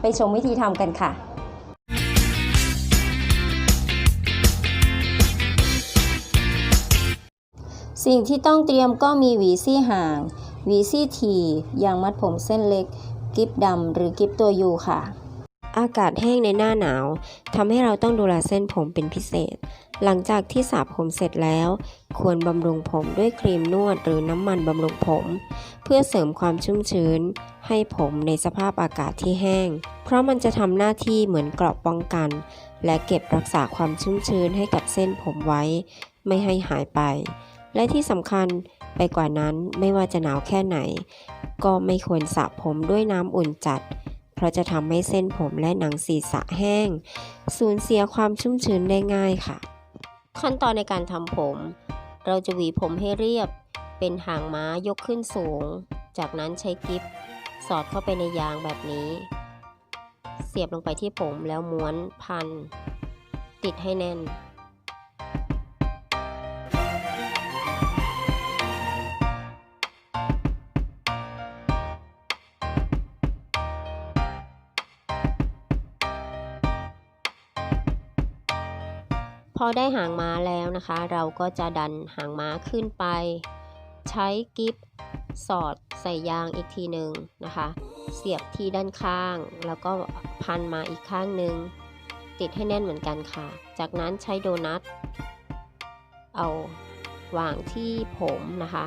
ไปชมวิธีทำกันค่ะสิ่งที่ต้องเตรียมก็มีหวีซี่ห่าง หวีซี่ถี่ยางมัดผมเส้นเล็ก กิฟดำหรือกิฟตัวยูค่ะ อากาศแห้งในหน้าหนาวทำให้เราต้องดูแลเส้นผมเป็นพิเศษ หลังจากที่สระผมเสร็จแล้ว ควรบำรุงผมด้วยครีมนวดหรือน้ำมันบำรุงผม เพื่อเสริมความชุ่มชื้น ให้ผมในสภาพอากาศที่แห้ง เพราะมันจะทำหน้าที่เหมือนเกราะป้องกัน และเก็บรักษาความชุ่มชื้นให้กับเส้นผมไว้ ไม่ให้หายไป และที่สำคัญไปกว่านั้นไม่ว่าจะหนาวแค่ไหน ก็ไม่ควรสระผมด้วยน้ำอุ่นจัด เพราะจะทำให้เส้นผมและหนังศีรษะแห้ง สูญเสียความชุ่มชื้นได้ง่ายค่ะ ขั้นตอนในการทำผม เราจะหวีผมให้เรียบ เป็นหางม้ายกขึ้นสูง จากนั้นใช้กิฟสอดเข้าไปในยางแบบนี้ เสียบลงไปที่ผมแล้วม้วนพัน ติดให้แน่น พอได้หางม้าแล้วนะคะ เราก็จะดันหางม้าขึ้นไป ใช้กิฟสอดใส่ยางอีกทีหนึ่งนะคะ เสียบที่ด้านข้าง แล้วก็พันมาอีกข้างหนึ่งติดให้แน่นเหมือนกันค่ะ จากนั้นใช้โดนัทเอาวางที่ผมนะคะ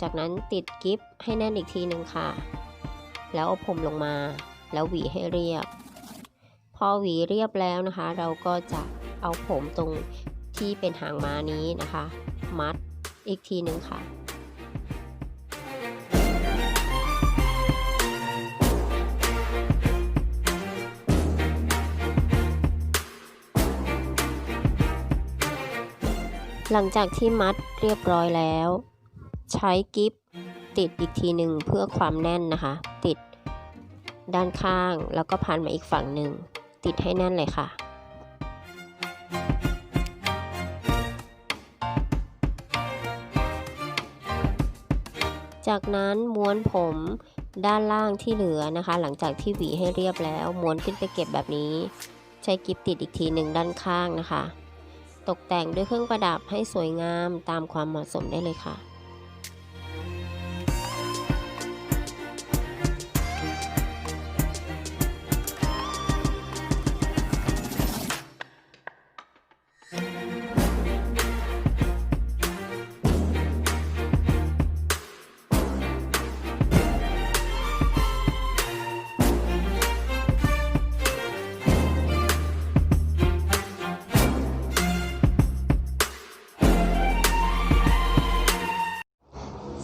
จากนั้นติดกิฟให้แน่นอีกทีหนึ่งค่ะ แล้วเอาผมลงมา แล้วหวีให้เรียบ พอหวีเรียบแล้วนะคะ เราก็จะ เอาผมตรงที่เป็นหางม้านี้นะคะ มัดอีกทีหนึ่งค่ะหลังจากที่มัดเรียบร้อยแล้ว ใช้กิฟติดอีกทีหนึ่งเพื่อความแน่นนะคะ ติดด้านข้างแล้วก็พันมาอีกฝั่งหนึ่ง ติดให้แน่นเลยค่ะ จากนั้นม้วนผมด้านล่างที่เหลือนะคะ หลังจากที่หวีให้เรียบแล้ว ม้วนขึ้นไปเก็บแบบนี้ ใช้กิฟติดอีกทีหนึ่งด้านข้างนะคะ ตกแต่งด้วยเครื่องประดับให้สวยงามตามความเหมาะสมได้เลยค่ะ